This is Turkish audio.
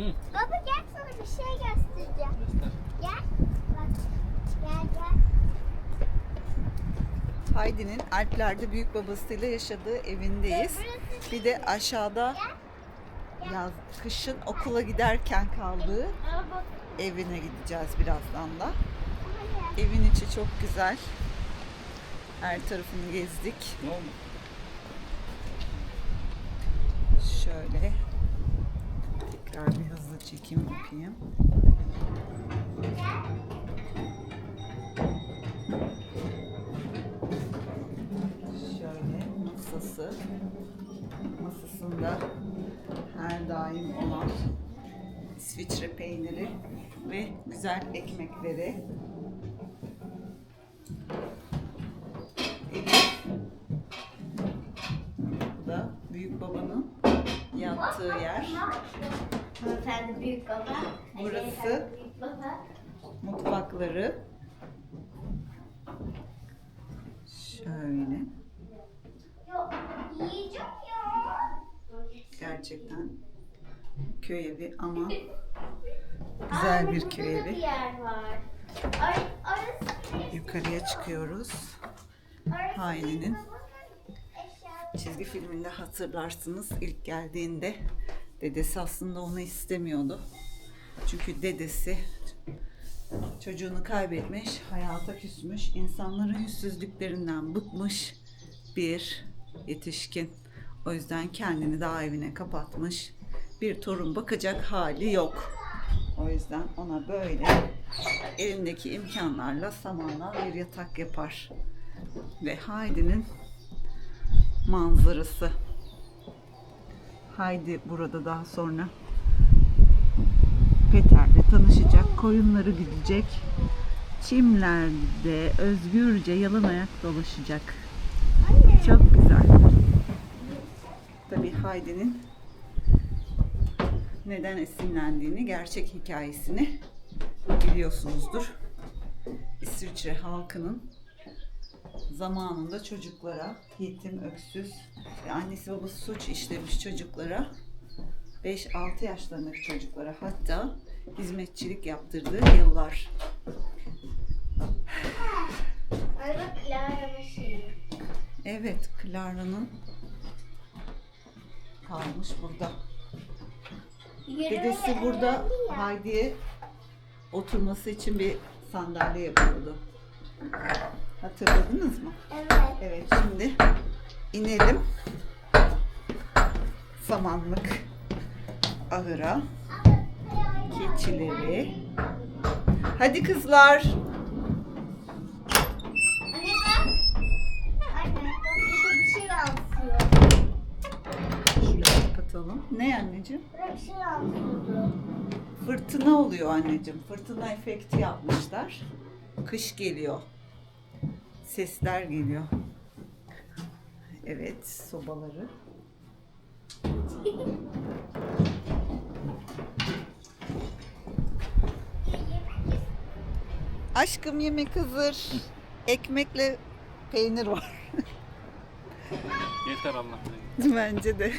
Hı. Baba gel sana bir şey göstereceğim. Göster. Gel. Bak. Gel gel. Haydi'nin Alplerde büyük babasıyla yaşadığı evindeyiz. Bir de aşağıda yaz kışın okula giderken kaldığı evine gideceğiz birazdan da. Evin içi çok güzel. Her tarafını gezdik. Şöyle tekrar bir çekim yapayım. Şöyle masası. Masasında her daim olan İsviçre peyniri ve güzel ekmekleri. Elif. Bu da büyük babanın yattığı yer. Hanımefendi büyük baba. Burası. Beyefendi Büyük baba. Mutfakları. Şöyle. Yok. Yiyeceğim ya. Gerçekten köy evi ama güzel bir köy evi. yer var. Ar arası? Yukarıya çıkıyoruz. Arası babanın eşyaları. çizgi filminde hatırlarsınız ilk geldiğinde dedesi aslında onu istemiyordu. Çünkü dedesi çocuğunu kaybetmiş, hayata küsmüş, insanların yüzsüzlüklerinden bıkmış bir yetişkin. O yüzden kendini daha evine kapatmış. Bir torun bakacak hali yok. O yüzden ona böyle elindeki imkanlarla samanla bir yatak yapar. Ve Haydi'nin manzarası. Haydi burada daha sonra Peter'le tanışacak, koyunları gidecek, çimlerde özgürce yalın ayak dolaşacak. Çok güzel. Tabii Haydi'nin neden esinlendiğini, gerçek hikayesini biliyorsunuzdur. İsviçre halkının zamanında çocuklara, yetim, öksüz ve annesi babası suç işlemiş çocuklara 5-6 yaşlarındaki çocuklara hatta hizmetçilik yaptırdığı yıllar. Şeyi. Evet, Clara'nın kalmış burada. Dedesi burada. Haydi'ye oturması için bir sandalye yapıyordu. Hatırladınız mı? Evet. Evet, şimdi inelim. Samanlık ahıra. Keçileri. Hadi kızlar. Anne bak. Anne burada bir şey yansıyor. Şurayı kapatalım. Ne anneciğim? Burada bir şey yansıyordu. Fırtına oluyor anneciğim. Fırtına efekti yapmışlar. Kış geliyor. Sesler geliyor. Evet, sobaları. Aşkım yemek hazır. Ekmekle peynir var. Yeter Allah. Bence de.